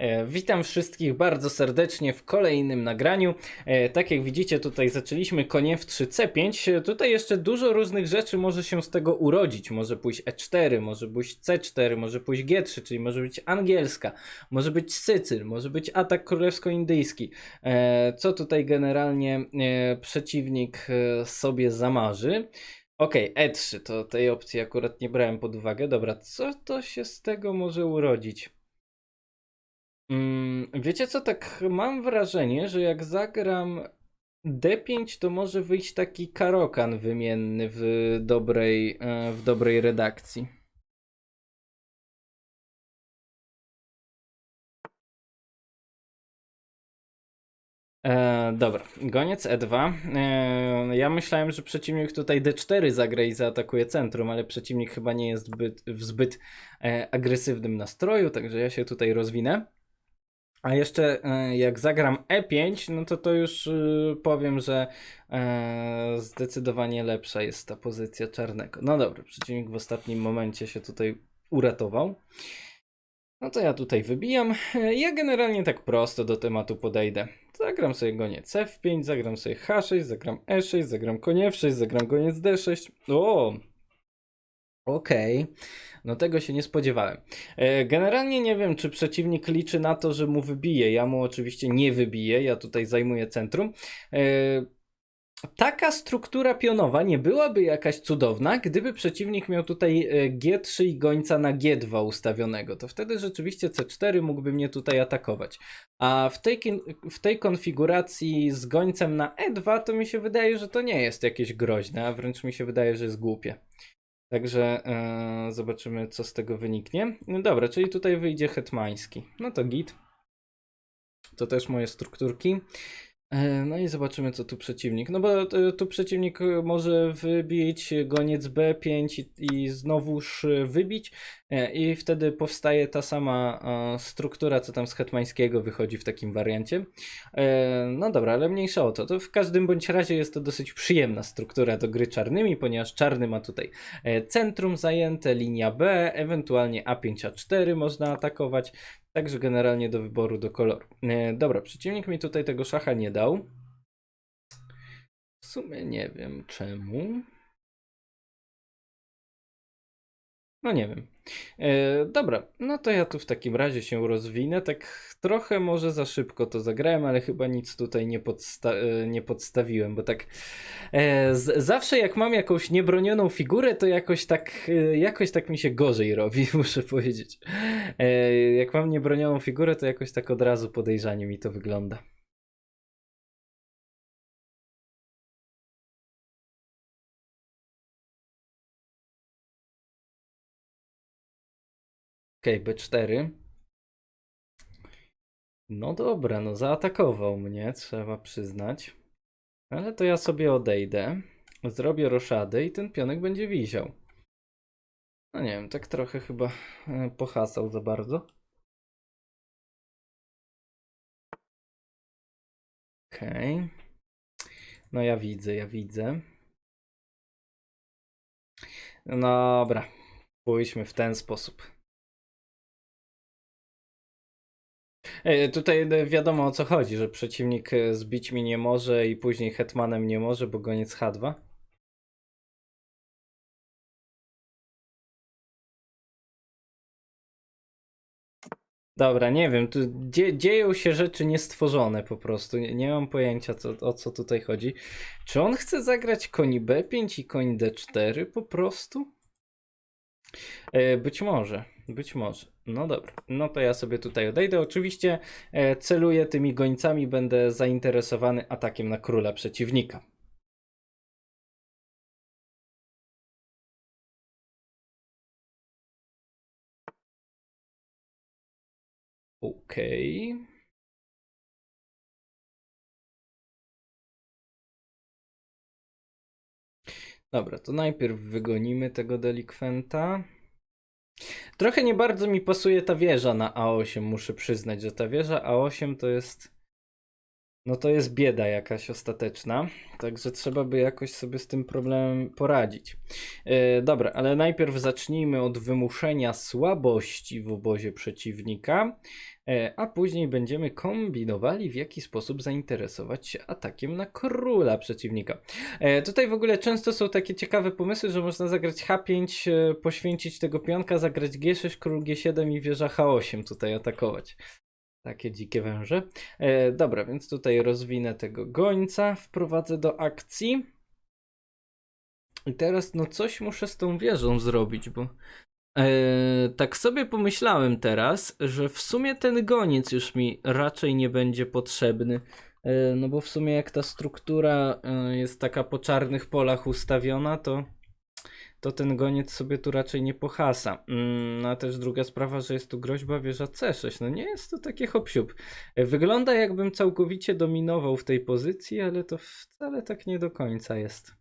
E, Witam wszystkich bardzo serdecznie w kolejnym nagraniu. E, Tak jak widzicie, tutaj zaczęliśmy konie w 3C5. E, Tutaj jeszcze dużo różnych rzeczy może się z tego urodzić. Może pójść E4, może pójść C4, może pójść G3, czyli może być angielska, może być Sycyl, może być atak królewsko-indyjski. Co tutaj generalnie przeciwnik sobie zamarzy. Okej, E3 to tej opcji akurat nie brałem pod uwagę. Dobra, co to się z tego może urodzić? Mm, wiecie co, tak mam wrażenie, że jak zagram D5, to może wyjść taki karokan wymienny w dobrej, e, w dobrej redakcji. E, dobra, goniec E2. E, ja myślałem, że przeciwnik tutaj D4 zagra i zaatakuje centrum, ale przeciwnik chyba nie jest zbyt, w zbyt e, agresywnym nastroju, także ja się tutaj rozwinę. A jeszcze e, jak zagram E5, no to to już y, powiem, że e, zdecydowanie lepsza jest ta pozycja czarnego. No dobra, przeciwnik w ostatnim momencie się tutaj uratował. No to ja tutaj wybijam. E, Ja generalnie tak prosto do tematu podejdę. Zagram sobie goniec F5, zagram sobie H6, zagram E6, zagram konie F6, zagram goniec D6. O! Okej, no tego się nie spodziewałem. E, Generalnie nie wiem, czy przeciwnik liczy na to, że mu wybije. Ja mu oczywiście nie wybiję, ja tutaj zajmuję centrum. E, Taka struktura pionowa nie byłaby jakaś cudowna, gdyby przeciwnik miał tutaj e, G3 i gońca na G2 ustawionego. To wtedy rzeczywiście C4 mógłby mnie tutaj atakować. A w tej, w tej konfiguracji z gońcem na E2 to mi się wydaje, że to nie jest jakieś groźne, a wręcz mi się wydaje, że jest głupie. Także e, zobaczymy, co z tego wyniknie. No dobra, czyli tutaj wyjdzie hetmański. No to git. To też moje strukturki. E, No i zobaczymy, co tu przeciwnik. No bo e, tu przeciwnik e, może wybić goniec B5 i, i znowuż wybić, i wtedy powstaje ta sama struktura, co tam z hetmańskiego wychodzi w takim wariancie. No dobra, ale mniejsza o to. To w każdym bądź razie jest to dosyć przyjemna struktura do gry czarnymi, ponieważ czarny ma tutaj centrum zajęte, linia B, ewentualnie A5, A4 można atakować. Także generalnie do wyboru do koloru. E, dobra, przeciwnik mi tutaj tego szacha nie dał. W sumie nie wiem czemu. No nie wiem. E, dobra, no to ja tu w takim razie się rozwinę. Tak trochę może za szybko to zagrałem, ale chyba nic tutaj nie, podsta e, nie podstawiłem, bo tak e, zawsze jak mam jakąś niebronioną figurę, to jakoś tak, e, jakoś tak mi się gorzej robi, muszę powiedzieć. E, jak mam niebronioną figurę, to jakoś tak od razu podejrzanie mi to wygląda. Okej, B4. No dobra, no zaatakował mnie, trzeba przyznać. Ale to ja sobie odejdę, zrobię roszadę i ten pionek będzie wisiał. No nie wiem, tak trochę chyba e, pohasał za bardzo. Okej. No ja widzę, ja widzę. No Dobra, pójdźmy w ten sposób. Tutaj e, wiadomo o co chodzi, że przeciwnik e, zbić mi nie może i później hetmanem nie może, bo goniec H2. Dobra, nie wiem, tu dzie dzieją się rzeczy niestworzone po prostu. Nie, nie mam pojęcia co, o co tutaj chodzi. Czy on chce zagrać koń B5 i koń D4 po prostu? E, być może, być może. No dobra, no to ja sobie tutaj odejdę. Oczywiście e, celuję tymi gońcami, będę zainteresowany atakiem na króla przeciwnika. Okej. Dobra, to najpierw wygonimy tego delikwenta. Trochę nie bardzo mi pasuje ta wieża na A8, muszę przyznać, że ta wieża A8 to jest no to jest bieda jakaś ostateczna. Także trzeba by jakoś sobie z tym problemem poradzić. E, dobra, ale najpierw zacznijmy od wymuszenia słabości w obozie przeciwnika, e, a później będziemy kombinowali, w jaki sposób zainteresować się atakiem na króla przeciwnika. E, tutaj w ogóle często są takie ciekawe pomysły, że można zagrać H5, e, poświęcić tego pionka, zagrać G6, król G7 i wieża H8 tutaj atakować. Takie dzikie węże. E, dobra, więc tutaj rozwinę tego gońca, wprowadzę do akcji. I teraz no coś muszę z tą wieżą zrobić, bo e, tak sobie pomyślałem teraz, że w sumie ten goniec już mi raczej nie będzie potrzebny. E, no bo w sumie jak ta struktura e, jest taka po czarnych polach ustawiona, to to ten goniec sobie tu raczej nie pohasa. Mm, no a też druga sprawa, że jest tu groźba wieża C6. No nie jest to takie hop Wygląda jakbym całkowicie dominował w tej pozycji, ale to wcale tak nie do końca jest.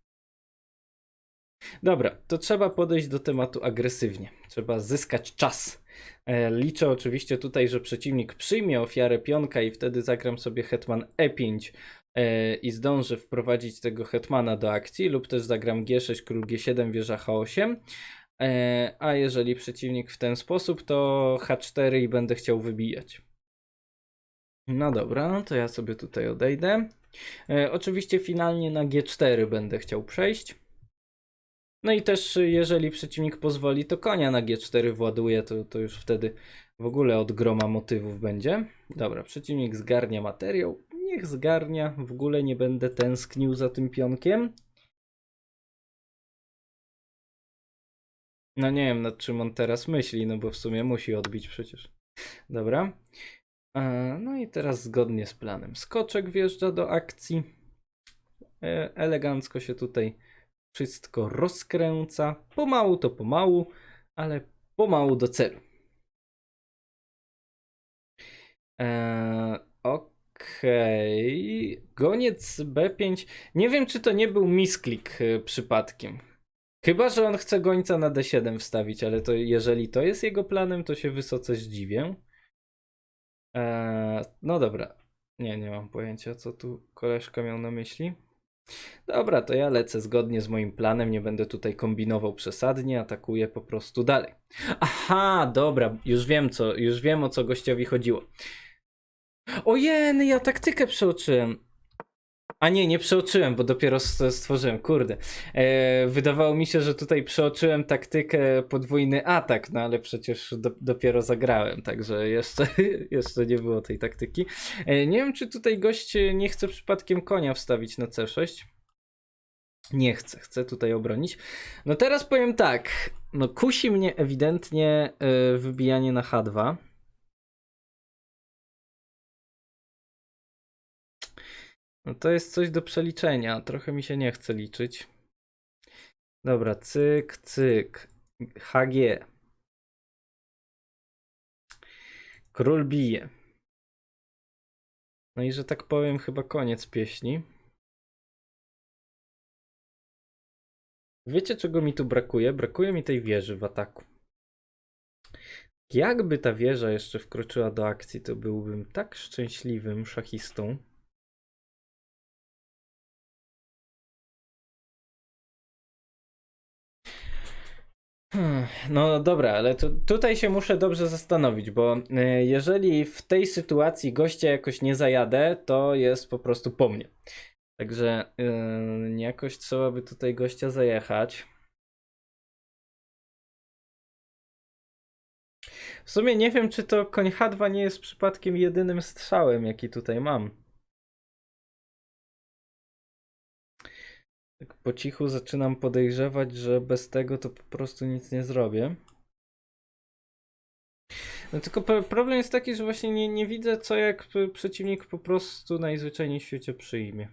Dobra, to trzeba podejść do tematu agresywnie. Trzeba zyskać czas. E, Liczę oczywiście tutaj, że przeciwnik przyjmie ofiarę pionka i wtedy zagram sobie hetman E5 e, i zdążę wprowadzić tego hetmana do akcji lub też zagram G6, król G7, wieża H8. E, A jeżeli przeciwnik w ten sposób, to H4 i będę chciał wybijać. No dobra, to ja sobie tutaj odejdę. E, Oczywiście finalnie na G4 będę chciał przejść. No i też jeżeli przeciwnik pozwoli, to konia na G4 właduje, to, to już wtedy w ogóle od groma motywów będzie. Dobra, przeciwnik zgarnia materiał. Niech zgarnia, w ogóle nie będę tęsknił za tym pionkiem. No nie wiem nad czym on teraz myśli, no bo w sumie musi odbić przecież. Dobra. E, No i teraz zgodnie z planem. Skoczek wjeżdża do akcji. E, Elegancko się tutaj wszystko rozkręca. Pomału to pomału, ale pomału do celu. Eee, Okej. Goniec B5. Nie wiem, czy to nie był misklik e, przypadkiem. Chyba, że on chce gońca na D7 wstawić, ale to jeżeli to jest jego planem, to się wysoce zdziwię. Eee, no dobra. Nie, nie mam pojęcia, co tu koleżka miał na myśli. Dobra, to ja lecę zgodnie z moim planem, nie będę tutaj kombinował przesadnie, atakuję po prostu dalej. Aha, dobra, już wiem co, już wiem o co gościowi chodziło. Ojeny, ja taktykę przeoczyłem. A nie, nie przeoczyłem, bo dopiero stworzyłem, kurde. E, wydawało mi się, że tutaj przeoczyłem taktykę podwójny atak, no ale przecież do, dopiero zagrałem, także jeszcze, jeszcze nie było tej taktyki. E, nie wiem, czy tutaj gość nie chce przypadkiem konia wstawić na C6. Nie chcę, chcę tutaj obronić. No teraz powiem tak, no kusi mnie ewidentnie e, wybijanie na H2. No to jest coś do przeliczenia. Trochę mi się nie chce liczyć. Dobra, cyk, cyk. HG. Król bije. No i że tak powiem, chyba koniec pieśni. Wiecie, czego mi tu brakuje? Brakuje mi tej wieży w ataku. Jakby ta wieża jeszcze wkroczyła do akcji, to byłbym tak szczęśliwym szachistą. Hmm, No dobra, ale tu, tutaj się muszę dobrze zastanowić, bo e, jeżeli w tej sytuacji gościa jakoś nie zajadę, to jest po prostu po mnie. Także yy, jakoś trzeba by tutaj gościa zajechać. W sumie nie wiem, czy to koń H2 nie jest przypadkiem jedynym strzałem, jaki tutaj mam. Tak po cichu zaczynam podejrzewać, że bez tego to po prostu nic nie zrobię. No tylko pro- problem jest taki, że właśnie nie, nie widzę, co jak przeciwnik po prostu najzwyczajniej w świecie przyjmie.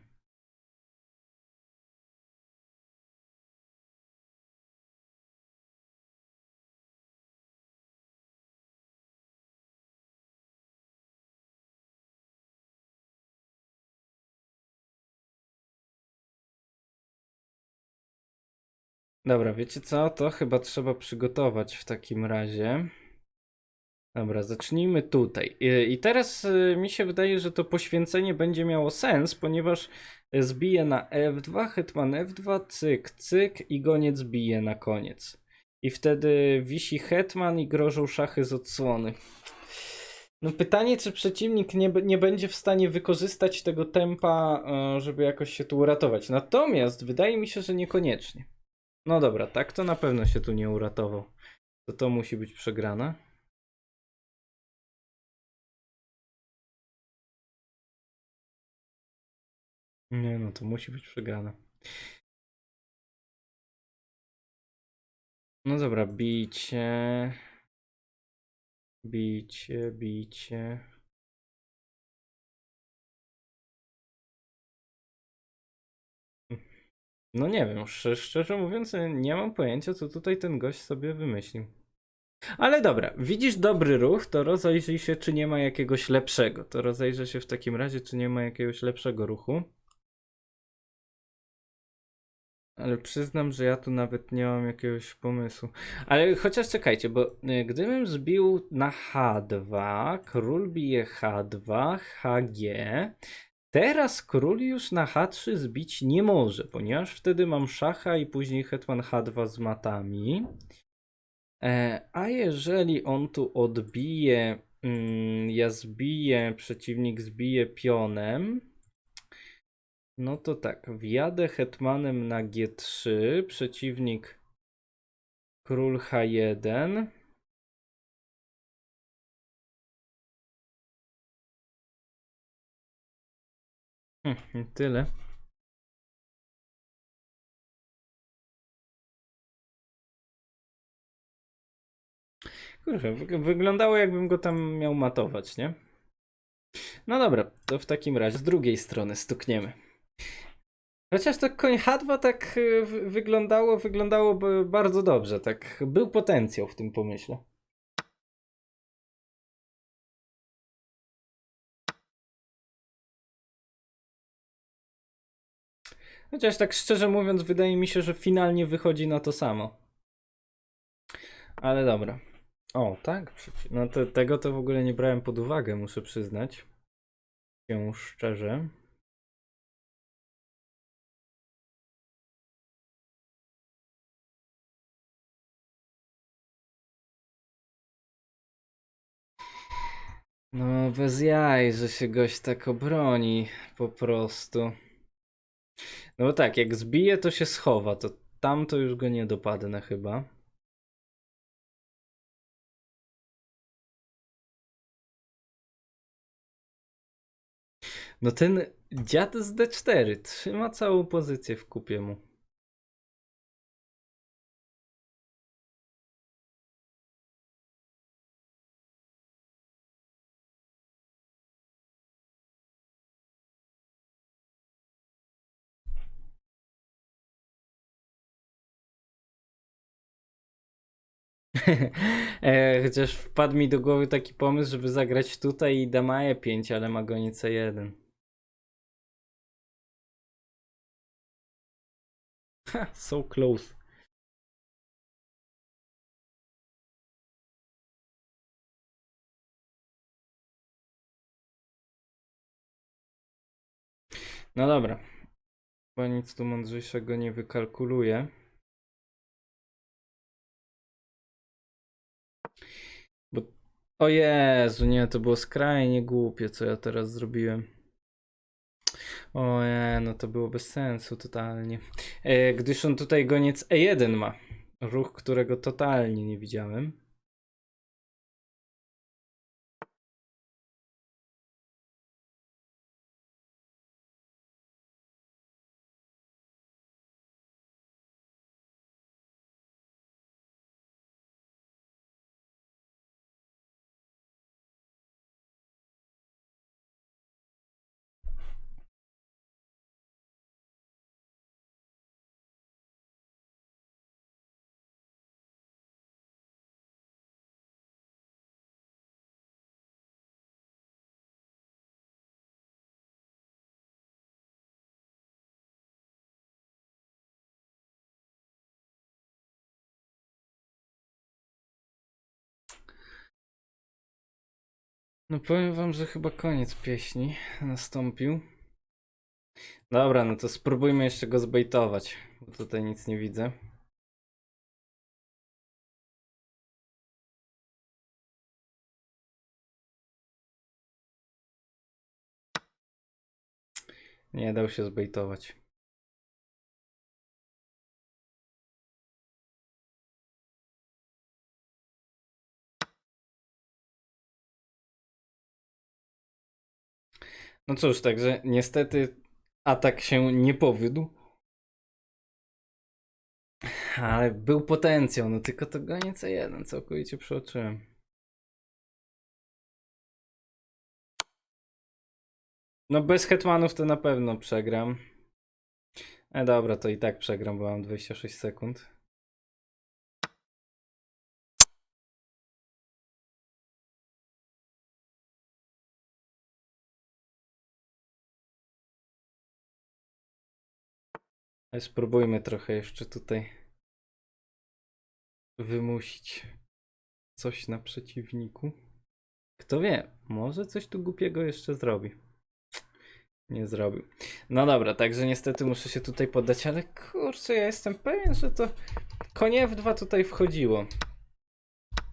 Dobra, wiecie co? To chyba trzeba przygotować w takim razie. Dobra, zacznijmy tutaj. I, teraz y, mi się wydaje, że to poświęcenie będzie miało sens, ponieważ zbije na F2, hetman F2, cyk, cyk i goniec bije na koniec. I wtedy wisi hetman i grożą szachy z odsłony. No pytanie, czy przeciwnik nie, nie będzie w stanie wykorzystać tego tempa, e, żeby jakoś się tu uratować. Natomiast wydaje mi się, że niekoniecznie. No dobra, tak to na pewno się tu nie uratował. To to musi być przegrane. Nie no, to musi być przegrane. No dobra, bicie. Bicie, bicie. No nie wiem, szczerze, mówiąc, nie mam pojęcia, co tutaj ten gość sobie wymyślił. Ale dobra, widzisz dobry ruch, to rozejrzyj się, czy nie ma jakiegoś lepszego. To rozejrzę się w takim razie, czy nie ma jakiegoś lepszego ruchu. Ale przyznam, że ja tu nawet nie mam jakiegoś pomysłu. Ale chociaż czekajcie, bo y, gdybym zbił na H2, król bije H2, HG. Teraz król już na H3 zbić nie może, ponieważ wtedy mam szacha i później hetman H2 z matami. E, a jeżeli on tu odbije, mm, ja zbiję, przeciwnik zbije pionem, no to tak, wjadę hetmanem na G3, przeciwnik król H1. Hm, i tyle. Kurczę, wyg- wyglądało jakbym go tam miał matować, nie? No dobra, to w takim razie z drugiej strony stukniemy. Chociaż to koń H2 tak y, wy- wyglądało, wyglądało bardzo dobrze, tak był potencjał w tym pomyśle. Chociaż tak szczerze mówiąc, wydaje mi się, że finalnie wychodzi na to samo. Ale dobra. O, tak? No to, tego to w ogóle nie brałem pod uwagę, muszę przyznać. Się szczerze. No, bez jaj, że się gość tak obroni, po prostu. No bo tak, jak zbije, to się schowa, to tam to już go nie dopadnę chyba. No ten dziad z D4 trzyma całą pozycję w kupie mu. chociaż wpadł mi do głowy taki pomysł, żeby zagrać tutaj i damaje 5, ale ma goniec C1. Ha, so close. No dobra. Chyba nic tu mądrzejszego nie wykalkuluję. O Jezu, nie, to było skrajnie głupie, co ja teraz zrobiłem. O no to było bez sensu totalnie. E, gdyż on tutaj goniec E1 ma. Ruch, którego totalnie nie widziałem. No powiem wam, że chyba koniec pieśni nastąpił. Dobra, no to spróbujmy jeszcze go zbejtować, bo tutaj nic nie widzę. Nie dał się zbejtować. No cóż, także niestety atak się nie powiódł. Ale był potencjał, no tylko to gonię C1, całkowicie przeoczyłem. No bez hetmanów to na pewno przegram. E dobra, to i tak przegram, bo mam 26 sekund. Spróbujmy trochę jeszcze tutaj wymusić coś na przeciwniku. Kto wie, może coś tu głupiego jeszcze zrobi. Nie zrobił. No dobra, także niestety muszę się tutaj poddać, ale kurczę, ja jestem pewien, że to konie F2 tutaj wchodziło.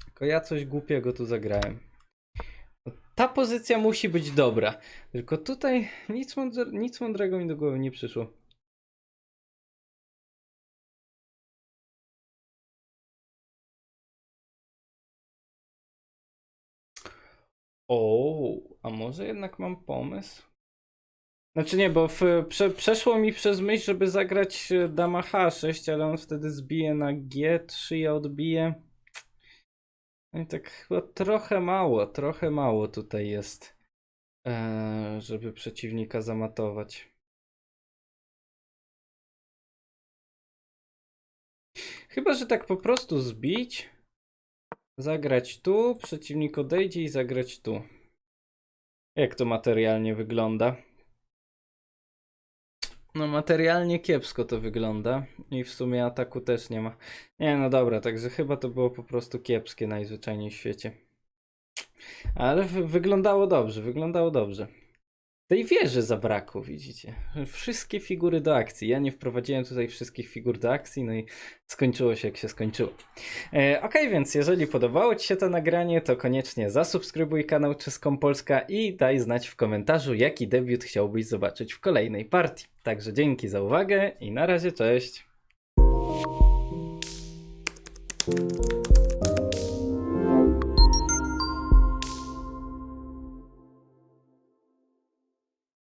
Tylko ja coś głupiego tu zagrałem. No, Ta pozycja musi być dobra. Tylko tutaj nic, mądre, nic mądrego mi do głowy nie przyszło. O, a może jednak mam pomysł? Znaczy nie, bo w, prze, przeszło mi przez myśl, żeby zagrać e, dama H6, ale on wtedy zbije na G3, ja odbiję. No i tak chyba trochę mało, trochę mało tutaj jest, e, żeby przeciwnika zamatować. Chyba, że tak po prostu zbić, zagrać tu, przeciwnik odejdzie i zagrać tu. Jak to materialnie wygląda? No materialnie kiepsko to wygląda i w sumie ataku też nie ma. Nie no dobra, także chyba to było po prostu kiepskie najzwyczajniej w świecie. Ale wy- wyglądało dobrze, wyglądało dobrze. Tej wieży zabrakło, widzicie. Wszystkie figury do akcji. Ja nie wprowadziłem tutaj wszystkich figur do akcji, no i skończyło się jak się skończyło. E, ok, więc jeżeli podobało Ci się to nagranie, to koniecznie zasubskrybuj kanał Czeską Polska i daj znać w komentarzu, jaki debiut chciałbyś zobaczyć w kolejnej partii. Także dzięki za uwagę i na razie, cześć!